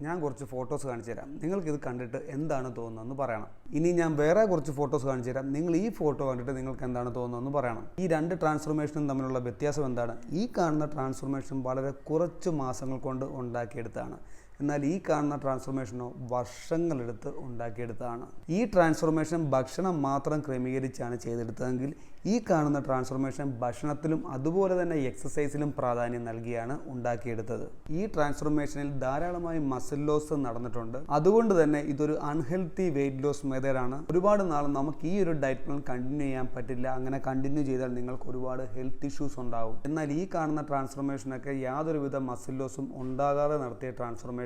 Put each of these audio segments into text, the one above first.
ഞാൻ കുറച്ച് ഫോട്ടോസ് കാണിച്ചു തരാം. നിങ്ങൾക്ക് ഇത് കണ്ടിട്ട് എന്താണ് തോന്നുന്നതെന്ന് പറയണം. ഇനി ഞാൻ വേറെ കുറച്ച് ഫോട്ടോസ് കാണിച്ചു തരാം. നിങ്ങൾ ഈ ഫോട്ടോ കണ്ടിട്ട് നിങ്ങൾക്ക് എന്താണ് തോന്നുന്നതെന്ന് പറയണം. ഈ രണ്ട് ട്രാൻസ്ഫോർമേഷനും തമ്മിലുള്ള വ്യത്യാസം എന്താണ്? ഈ കാണുന്ന ട്രാൻസ്ഫോർമേഷൻ വളരെ കുറച്ച് മാസങ്ങൾ കൊണ്ട് ഉണ്ടാക്കിയെടുത്താണ് എന്നാൽ ഈ കാണുന്ന ട്രാൻസ്ഫോർമേഷനോ വർഷങ്ങളെടുത്ത് ഉണ്ടാക്കിയെടുത്തതാണ്. ഈ ട്രാൻസ്ഫോർമേഷൻ ഭക്ഷണം മാത്രം ക്രമീകരിച്ചാണ് ചെയ്തെടുത്തതെങ്കിൽ ഈ കാണുന്ന ട്രാൻസ്ഫോർമേഷൻ ഭക്ഷണത്തിലും അതുപോലെ തന്നെ എക്സസൈസിലും പ്രാധാന്യം നൽകിയാണ് ഉണ്ടാക്കിയെടുത്തത്. ഈ ട്രാൻസ്ഫോർമേഷനിൽ ധാരാളമായി മസിൽ ലോസ് നടന്നിട്ടുണ്ട്. അതുകൊണ്ട് തന്നെ ഇതൊരു അൺഹെൽത്തി വെയിറ്റ് ലോസ് മെത്തേഡാണ് ഒരുപാട് നാൾ നമുക്ക് ഈ ഒരു ഡയറ്റ് പ്ലാൻ കണ്ടിന്യൂ ചെയ്യാൻ പറ്റില്ല. അങ്ങനെ കണ്ടിന്യൂ ചെയ്താൽ നിങ്ങൾക്ക് ഒരുപാട് ഹെൽത്ത് ഇഷ്യൂസ് ഉണ്ടാവും. എന്നാൽ ഈ കാണുന്ന ട്രാൻസ്ഫോർമേഷനൊക്കെ യാതൊരുവിധ മസിൽ ലോസും ഉണ്ടാകാതെ നടത്തിയ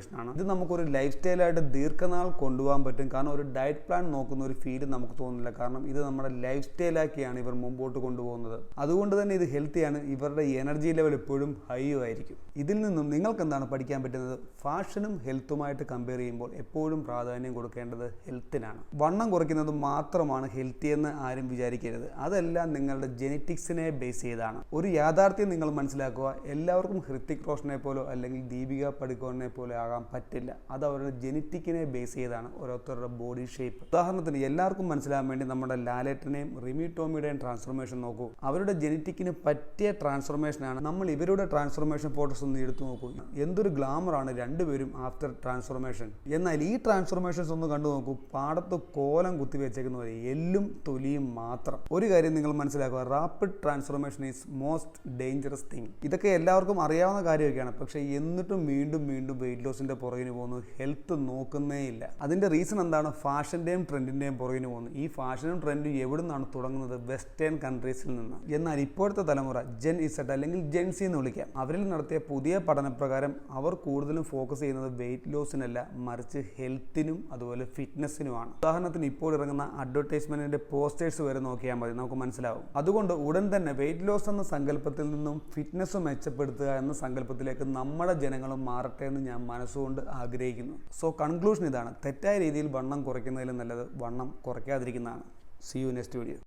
ട്രാൻസ്ഫോർമേഷനാണ് ഇത് നമുക്കൊരു ലൈഫ് സ്റ്റൈലായിട്ട് ദീർഘനാൾ കൊണ്ടുപോകാൻ പറ്റും. കാരണം ഒരു ഡയറ്റ് പ്ലാൻ നോക്കുന്ന ഒരു ഫീൽ നമുക്ക് തോന്നുന്നില്ല. കാരണം ഇത് നമ്മുടെ ലൈഫ് സ്റ്റൈലാക്കിയാണ് ഇവർ മുമ്പോട്ട് കൊണ്ടുപോകുന്നത്. അതുകൊണ്ട് തന്നെ ഇത് ഹെൽത്തിയാണ് ഇവരുടെ എനർജി ലെവൽ എപ്പോഴും ഹൈ ആയിരിക്കും. ഇതിൽ നിന്നും നിങ്ങൾക്ക് എന്താണ് പഠിക്കാൻ പറ്റുന്നത്? ഫാഷനും ഹെൽത്തുമായിട്ട് കമ്പയർ ചെയ്യുമ്പോൾ എപ്പോഴും പ്രാധാന്യം കൊടുക്കേണ്ടത് ഹെൽത്തിനാണ് വണ്ണം കുറയ്ക്കുന്നത് മാത്രമാണ് ഹെൽത്തി എന്ന് ആരും വിചാരിക്കരുത്. അതെല്ലാം നിങ്ങളുടെ ജെനറ്റിക്സിനെ ബേസ് ചെയ്താണ്. ഒരു യാഥാർത്ഥ്യം നിങ്ങൾ മനസ്സിലാക്കുക. എല്ലാവർക്കും ഹൃത്തിക് റോഷനെ പോലോ അല്ലെങ്കിൽ ദീപിക പടുക്കോണിനെ പോലെ ആകാൻ പറ്റില്ല. അത് അവരുടെ ജെനറ്റിക്കിനെ ബേസ് ചെയ്താണ് ഓരോരുത്തരുടെ ബോഡി ഷേപ്പ് ഉദാഹരണത്തിന് എല്ലാവർക്കും മനസ്സിലാകാൻ വേണ്ടി നമ്മുടെ ലാലേട്ടനെയും റിമി ടോമിയുടെയും ട്രാൻസ്ഫോർമേഷൻ നോക്കൂ. അവരുടെ ജെനറ്റിക്കിന് പറ്റിയ ട്രാൻസ്ഫോർമേഷനാണ് നമ്മൾ ഇവരുടെ ട്രാൻസ്ഫോർമേഷൻ ഫോട്ടോസ് ഒന്ന് എടുത്തു നോക്കൂ. എന്തൊരു ഗ്ലാമറാണ് രണ്ടുപേരും ആഫ്റ്റർ ട്രാൻസ്ഫോർമേഷൻ എന്നാൽ ഈ ട്രാൻസ്ഫോർമേഷൻസ് ഒന്ന് കണ്ടു നോക്കൂ. പാടത്ത് കോലം കുത്തി വെച്ചേക്കുന്ന പോലെ എല്ലും തൊലിയും മാത്രം. ഒരു കാര്യം നിങ്ങൾ മനസ്സിലാക്കുക. Rapid transformation is most dangerous thing ഇതൊക്കെ എല്ലാവർക്കും അറിയാവുന്ന കാര്യമൊക്കെയാണ്. പക്ഷേ എന്നിട്ടും വീണ്ടും വീണ്ടും വെയിറ്റ് ലോസിന്റെ പുറകിന് പോകുന്നു ഹെൽത്ത് നോക്കുന്നേ ഇല്ല അതിന്റെ റീസൺ എന്താണ്? ഫാഷന്റെയും ട്രെൻഡിന്റെയും പുറകിന് പോകുന്നു. ഈ ഫാഷനും ട്രെൻഡും എവിടെ നിന്നാണ് തുടങ്ങുന്നത്? വെസ്റ്റേൺ കൺട്രീസിൽ നിന്ന്. എന്നാൽ ഇപ്പോഴത്തെ തലമുറ ജെൻ ഇസഡ് അല്ലെങ്കിൽ ജെൻസി എന്ന് വിളിക്കാം അവരിൽ നടത്തിയ പുതിയ പഠനപ്രകാരം അവർ കൂടുതലും ഫോക്കസ് ചെയ്യുന്നത് വെയിറ്റ് ലോസിനല്ല മറിച്ച് ഹെൽത്തിനും അതുപോലെ ഫിറ്റ്നസ്സിനുമാണ് ഉദാഹരണത്തിന് ഇപ്പോൾ ഇറങ്ങുന്ന അഡ്വർടൈസ്മെന്റിന്റെ പോസ്റ്റേഴ്സ് വരെ നോക്കിയാൽ മതി നമുക്ക് മനസ്സിലാവും. അതുകൊണ്ട് ഉടൻ തന്നെ വെയിറ്റ് ലോസ് എന്ന സങ്കല്പത്തിൽ നിന്നും ഫിറ്റ്നസ് മെച്ചപ്പെടുത്തുക എന്ന സങ്കല്പത്തിലേക്ക് നമ്മുടെ ജനങ്ങളും മാറട്ടെ എന്ന് ഞാൻ മനസ്സുകൊണ്ട് ആഗ്രഹിക്കുന്നു. സോ കൺക്ലൂഷൻ ഇതാണ്. തെറ്റായ രീതിയിൽ വണ്ണം കുറയ്ക്കുന്നതിലും നല്ലത് വണ്ണം കുറയ്ക്കാതിരിക്കുന്നതാണ്. See you next video